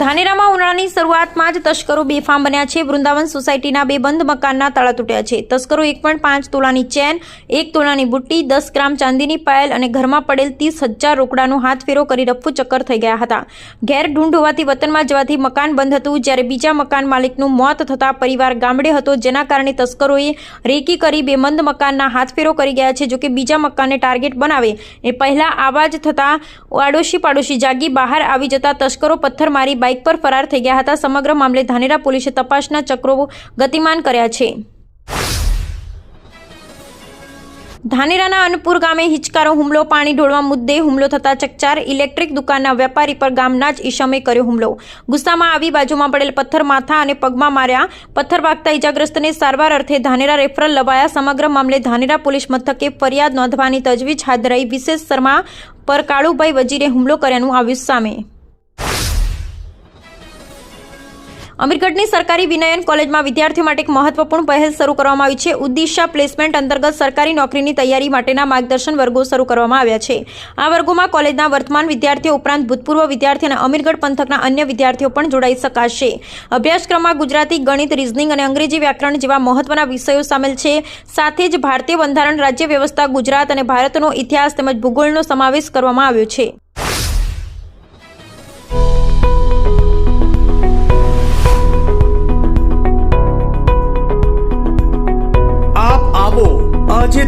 ધાનેરામાં ઉનાળાની શરૂઆતમાં જ તસ્કરો બેફામ બન્યા છે. વૃંદાવન સોસાયટીના બે બંધ મકાનના તાળા તૂટ્યા છે. તસ્કરો એક પોઈન્ટ પાંચ તોલાની ચેન, એક તોલાની બુટ્ટી, દસ ગ્રામ ચાંદીની પાયલ અને ઘરમાં પડેલ ત્રીસ હજાર રોકડાનો હાથફેરો કરી રફુ ચક્કર થઈ ગયા હતા. ઘેર ઢૂંઢ હોવાથી વતનમાં જવાથી મકાન બંધ હતું. જ્યારે બીજા મકાન માલિકનું મોત થતાં પરિવાર ગામડે હતો, જેના કારણે તસ્કરોએ રેકી કરી બે બંધ મકાનના હાથફેરો કરી ગયા છે, જોકે બીજા મકાનને ટાર્ગેટ બનાવે એ પહેલા આવાજ થતાં આડોશી પાડોશી જાગી બહાર આવી જતા તસ્કરો પથ્થર મારી બાઇક પર ફરાર થઈ ગયા હતા. સમગ્ર મામલે ધાનેરા પોલીસે તપાસના ચક્રો ગતિમાન કર્યા છે. ધાનેરાના અનપુર ગામે હિચકારો હુમલો, પાણી ઢોળવા મુદ્દે હુમલો થતા ચકચાર, ઇલેક્ટ્રિક દુકાનના વેપારી પર ગામના જ ઈશમે કર્યો હુમલો. ગુસ્સામાં આવી બાજુમાં પડેલ પથ્થર માથા અને પગમાં માર્યા પથ્થર વાગતા ઇજાગ્રસ્તને સારવાર અર્થે ધાનેરા રેફરલ લવાયા. સમગ્ર મામલે ધાનેરા પોલીસ મથકે ફરિયાદ નોંધવાની તજવીજ હાથ ધરાઈ. વિશેષ શર્મા પર કાળુભાઈ વજીરે હુમલો કર્યાનું આવ્યું સામે. અમીરગઢની સરકારી વિનયન કોલેજમાં વિદ્યાર્થીઓ માટે એક મહત્વપૂર્ણ પહેલ શરૂ કરવામાં આવી છે. ઉદ્દિશા પ્લેસમેન્ટ અંતર્ગત સરકારી નોકરીની તૈયારી માટેના માર્ગદર્શન વર્ગો શરૂ કરવામાં આવ્યા છે. આ વર્ગોમાં કોલેજના વર્તમાન વિદ્યાર્થીઓ ઉપરાંત ભૂતપૂર્વ વિદ્યાર્થી અને અમીરગઢ પંથકના અન્ય વિદ્યાર્થીઓ પણ જોડાઈ શકાશે. અભ્યાસક્રમમાં ગુજરાતી, ગણિત, રિઝનિંગ અને અંગ્રેજી વ્યાકરણ જેવા મહત્વના વિષયો સામેલ છે. સાથે જ ભારતીય બંધારણ રાજ્ય વ્યવસ્થા ગુજરાત અને ભારતનો ઇતિહાસ તેમજ ભૂગોળનો સમાવેશ કરવામાં આવ્યો છે.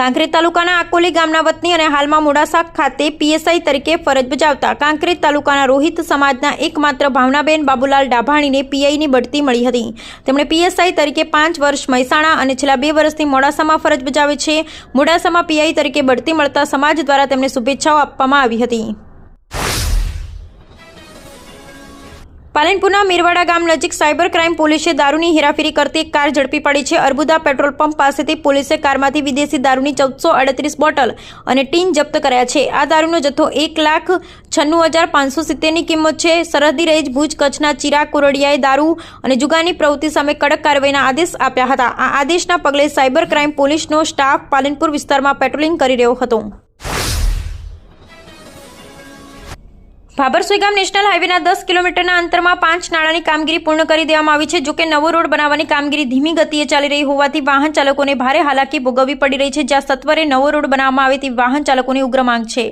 કાંકરેજ તાલુકાના આકોલી ગામના વતની અને હાલમાં મોડાસા ખાતે પીએસઆઈ તરીકે ફરજ બજાવતા કાંકરેજ તાલુકાના રોહિત સમાજના એકમાત્ર ભાવનાબેન બાબુલાલ ડાભાણીને પીઆઈની બઢતી મળી હતી. તેમણે પીએસઆઈ તરીકે પાંચ વર્ષ મહેસાણા અને છેલ્લા બે વર્ષથી મોડાસામાં ફરજ બજાવે છે. મોડાસામાં પીઆઈ તરીકે બઢતી મળતા સમાજ દ્વારા તેમને શુભેચ્છાઓ આપવામાં આવી હતી. પાલનપુરના મીરવાડા ગામ નજીક સાયબર ક્રાઇમ પોલીસે દારૂની હેરાફેરી કરતી એક કાર ઝડપી પડી છે. અર્બુદા પેટ્રોલ પંપ પાસેથી પોલીસે કારમાંથી વિદેશી દારૂની ચૌદસો અડત્રીસ બોટલ અને ટીન જપ્ત કર્યા છે. આ દારૂનો જથ્થો એક લાખ છન્નું હજાર પાંચસો સિત્તેરની કિંમત છે. સરહદી રેન્જ ભુજ કચ્છના ચિરાગ કોરડિયાએ દારૂ અને જુગારની પ્રવૃત્તિ સામે કડક કાર્યવાહીના આદેશ આપ્યા હતા. આ આદેશના પગલે સાયબર ક્રાઇમ પોલીસનો સ્ટાફ પાલનપુર વિસ્તારમાં પેટ્રોલિંગ કરી રહ્યો હતો. ભાબરસોઈ ગામ નેશનલ હાઈવેના દસ કિલોમીટરના અંતરમાં પાંચ નાળાની કામગીરી પૂર્ણ કરી દેવામાં આવી છે જોકે નવો રોડ બનાવવાની કામગીરી ધીમી ગતિએ ચાલી રહી હોવાથી વાહન ચાલકોને ભારે હાલાકી ભોગવવી પડી રહી છે, જ્યાં સત્વરે નવો રોડ બનાવવામાં આવે તેવી વાહન ચાલકોની ઉગ્ર માંગ છે.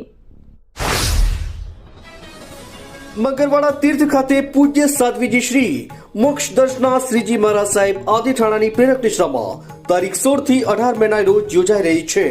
મગરવાડા તીર્થ ખાતે પૂજ્ય સાધ્વીજી શ્રી મોક્ષ દર્શના શ્રીજી મહારાજ સાહેબ આદિઠાણાની પ્રેરક નિશ્રામાં તારીખ સોળથી અઢાર મેના રોજ યોજાઈ રહી છે.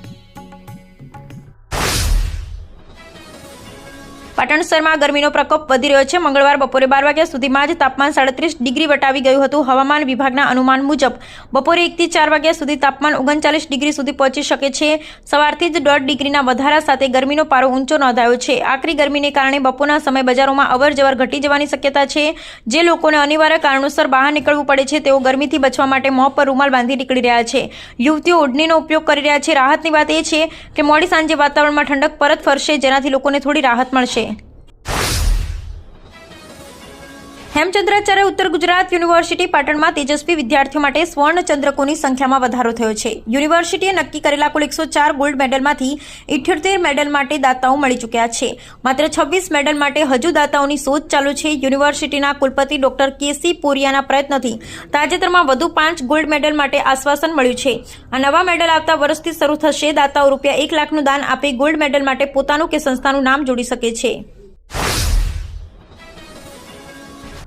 પાટણ શહેરમાં ગરમીનો પ્રકોપ વધી રહ્યો છે. મંગળવાર બપોરે બાર વાગ્યા સુધીમાં જ તાપમાન સાડત્રીસ ડિગ્રી વટાવી ગયું હતું. હવામાન વિભાગના અનુમાન મુજબ બપોરે એકથી ચાર વાગ્યા સુધી તાપમાન ઓગણચાલીસ ડિગ્રી સુધી પહોંચી શકે છે. સવારથી જ દોઢ ડિગ્રીના વધારા સાથે ગરમીનો પારો ઊંચો નોંધાયો છે. આકરી ગરમીને કારણે બપોરના સમય બજારોમાં અવર જવર ઘટી જવાની શક્યતા છે. જે લોકોને અનિવાર્ય કારણોસર બહાર નીકળવું પડે છે, તેઓ ગરમીથી બચવા માટે મોં પર રૂમાલ બાંધી નીકળી રહ્યા છે. યુવતીઓ ઓઢણીનો ઉપયોગ કરી રહ્યા છે. રાહતની વાત એ છે કે મોડી સાંજે વાતાવરણમાં ઠંડક પરત ફરશે, જેનાથી લોકોને થોડી રાહત મળશે. હેમચંદ્રાચાર્ય ઉત્તર ગુજરાત યુનિવર્સિટી પાટણમાં તેજસ્વી વિદ્યાર્થીઓ માટે સ્વર્ણ ચંદ્રકોની સંખ્યામાં વધારો થયો છે. યુનિવર્સિટીએ નક્કી કરેલા કુલ એકસો ચાર ગોલ્ડ મેડલમાંથી ઇઠ્યોતેર મેડલ માટે દાતાઓ મળી ચૂક્યા છે. માત્ર છવ્વીસ મેડલ માટે હજુ દાતાઓની શોધ ચાલુ છે. યુનિવર્સિટીના કુલપતિ ડોક્ટર કેસી પોરિયાના પ્રયત્નથી તાજેતરમાં વધુ પાંચ ગોલ્ડ મેડલ માટે આશ્વાસન મળ્યું છે. આ નવા મેડલ આવતા વર્ષથી શરૂ થશે. દાતાઓ રૂપિયા એક લાખનું દાન આપી ગોલ્ડ મેડલ માટે પોતાનું કે સંસ્થાનું નામ જોડી શકે છે.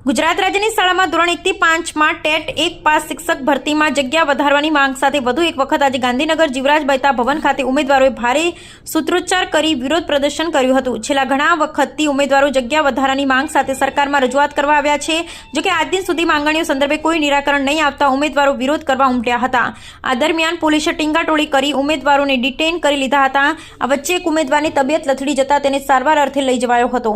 ગુજરાત રાજ્યની શાળામાં ધોરણ એકથી પાંચમાં ટેટ એક પાસ શિક્ષક ભરતીમાં જગ્યા વધારવાની માંગ સાથે વધુ એક વખત આજે ગાંધીનગર જીવરાજ બૈતા ભવન ખાતે ઉમેદવારોએ ભારે સૂત્રોચ્ચાર કરી વિરોધ પ્રદર્શન કર્યું હતું. છેલ્લા ઘણા વખતથી ઉમેદવારો જગ્યા વધારાની માંગ સાથે સરકારમાં રજૂઆત કરવા આવ્યા છે. જોકે આજ દિન સુધી માંગણીઓ સંદર્ભે કોઈ નિરાકરણ નહીં આવતા ઉમેદવારો વિરોધ કરવા ઉમટ્યા હતા. આ દરમિયાન પોલીસે ટીંગાટોળી કરી ઉમેદવારોને ડિટેન કરી લીધા હતા. આ વચ્ચે એક ઉમેદવારની તબિયત લથડી જતા તેને સારવાર અર્થે લઈ જવાયો હતો.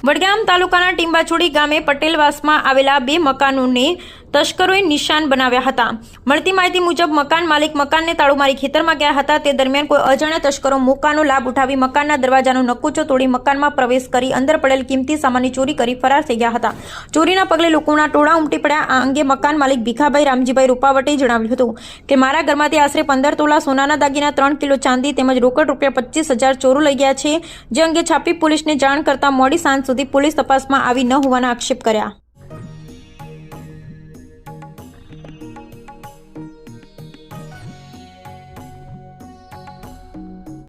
વડગામ તાલુકાના ટીંબાછોડી ગામે પટેલવાસમાં આવેલા બે મકાનોને તસ્કરોએ નિશાન બનાવ્યા હતા. મળતી માહિતી મુજબ, મકાન માલિક મકાનને તાળું મારી ખેતરમાં ગયા હતા. તે દરમિયાન કોઈ અજાણ્યા તસ્કરો મોકાનો લાભ ઉઠાવી મકાનના દરવાજાનો નકુચો તોડી મકાનમાં પ્રવેશ કરી અંદર પડેલ કિંમતી સામાનની ચોરી કરી ફરાર થઈ ગયા હતા. ચોરીના પગલે લોકોના ટોળા ઉમટી પડ્યા. આ અંગે મકાન માલિક ભીખાભાઈ રામજીભાઈ રૂપાવટે જણાવ્યું હતું કે, મારા ઘરમાંથી આશરે પંદર તોલા સોનાના દાગીના, ત્રણ કિલો ચાંદી તેમજ રોકડ રૂપિયા પચીસ હજાર ચોરો લઈ ગયા છે. જે અંગે છાપી પોલીસને જાણ કરતા મોડી સાંજ સુધી પોલીસ તપાસમાં આવી ન હોવાના આક્ષેપ કર્યા.